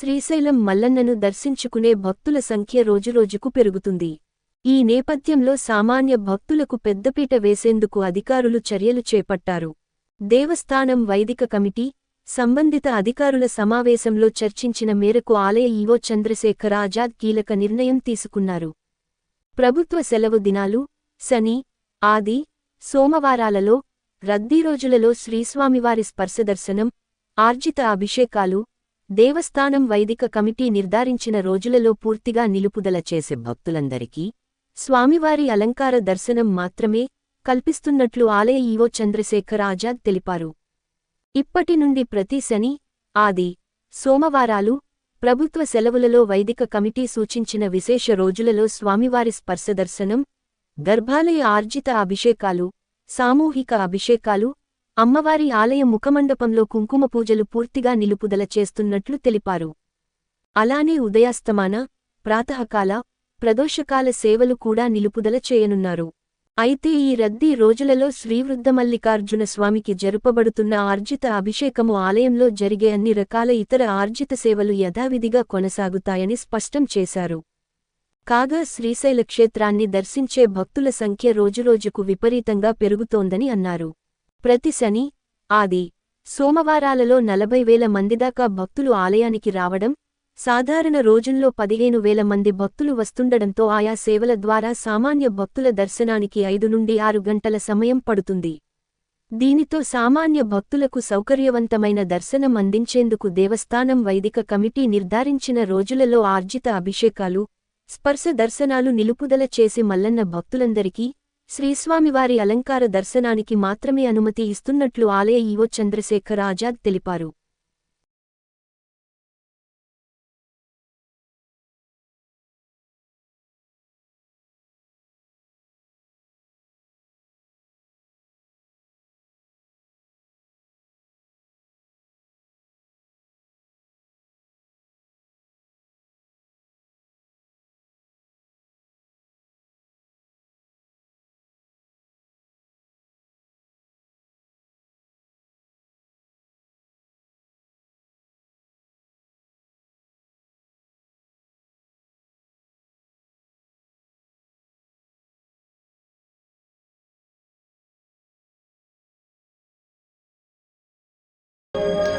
శ్రీశైలం మల్లన్నను దర్శించుకునే భక్తుల సంఖ్య రోజురోజుకు పెరుగుతుంది. ఈ నేపథ్యంలో సామాన్య భక్తులకు పెద్దపీట వేసేందుకు అధికారులు చర్యలు చేపట్టారు. దేవస్థానం వైదిక కమిటీ సంబంధిత అధికారుల సమావేశంలో చర్చించిన మేరకు ఆలయ ఈవో చంద్రశేఖర్ ఆజాద్ కీలక నిర్ణయం తీసుకున్నారు. ప్రభుత్వ సెలవు దినాలు శని ఆది సోమవారాలలో రద్దీ రోజులలో శ్రీస్వామివారి స్పర్శదర్శనం ఆర్జిత అభిషేకాలు దేవస్థానం వైదిక కమిటీ నిర్ధారించిన రోజులలో పూర్తిగా నిలుపుదల చేసే భక్తులందరికీ స్వామివారి అలంకార దర్శనం మాత్రమే కల్పిస్తున్నట్లు ఆలయ ఈవో చంద్రశేఖర్ ఆజాద్ తెలిపారు. ఇప్పటి నుండి ప్రతి శని ఆది సోమవారాలు ప్రభుత్వ సెలవులలో వైదిక కమిటీ సూచించిన విశేష రోజులలో స్వామివారి స్పర్శదర్శనం గర్భాలయ ఆర్జిత అభిషేకాలు సామూహిక అభిషేకాలు అమ్మవారి ఆలయ ముఖమండపంలో కుంకుమ పూజలు పూర్తిగా నిలుపుదల చేస్తున్నట్లు తెలిపారు. అలానే ఉదయాస్తమాన ప్రాతకాల ప్రదోషకాల సేవలు కూడా నిలుపుదల చేయనున్నారు. అయితే ఈ రద్దీ రోజులలో శ్రీవృద్ధమల్లికార్జున స్వామికి జరుపబడుతున్న ఆర్జిత అభిషేకము ఆలయంలో జరిగే అన్ని రకాల ఇతర ఆర్జిత సేవలు యథావిధిగా కొనసాగుతాయని స్పష్టం చేశారు. కాగా శ్రీశైల క్షేత్రాన్ని దర్శించే భక్తుల సంఖ్య రోజురోజుకు విపరీతంగా పెరుగుతోందని అన్నారు. ప్రతి శని ఆది సోమవారాలలో నలభై వేల మందిదాకా భక్తులు ఆలయానికి రావడం సాధారణ రోజుల్లో పదిహేను వేల మంది భక్తులు వస్తుండడంతో ఆయా సేవల ద్వారా సామాన్య భక్తుల దర్శనానికి ఐదు నుండి ఆరు గంటల సమయం పడుతుంది. దీనితో సామాన్య భక్తులకు సౌకర్యవంతమైన దర్శనం అందించేందుకు దేవస్థానం వైదిక కమిటీ నిర్ధారించిన రోజులలో ఆర్జిత అభిషేకాలు స్పర్శ దర్శనాలు నిలుపుదల చేసి మల్లన్న భక్తులందరికీ శ్రీస్వామివారి అలంకార దర్శనానికి మాత్రమే అనుమతి ఇస్తున్నట్లు ఆలయ ఈవో చంద్రశేఖర్ ఆజాద్ తెలిపారు.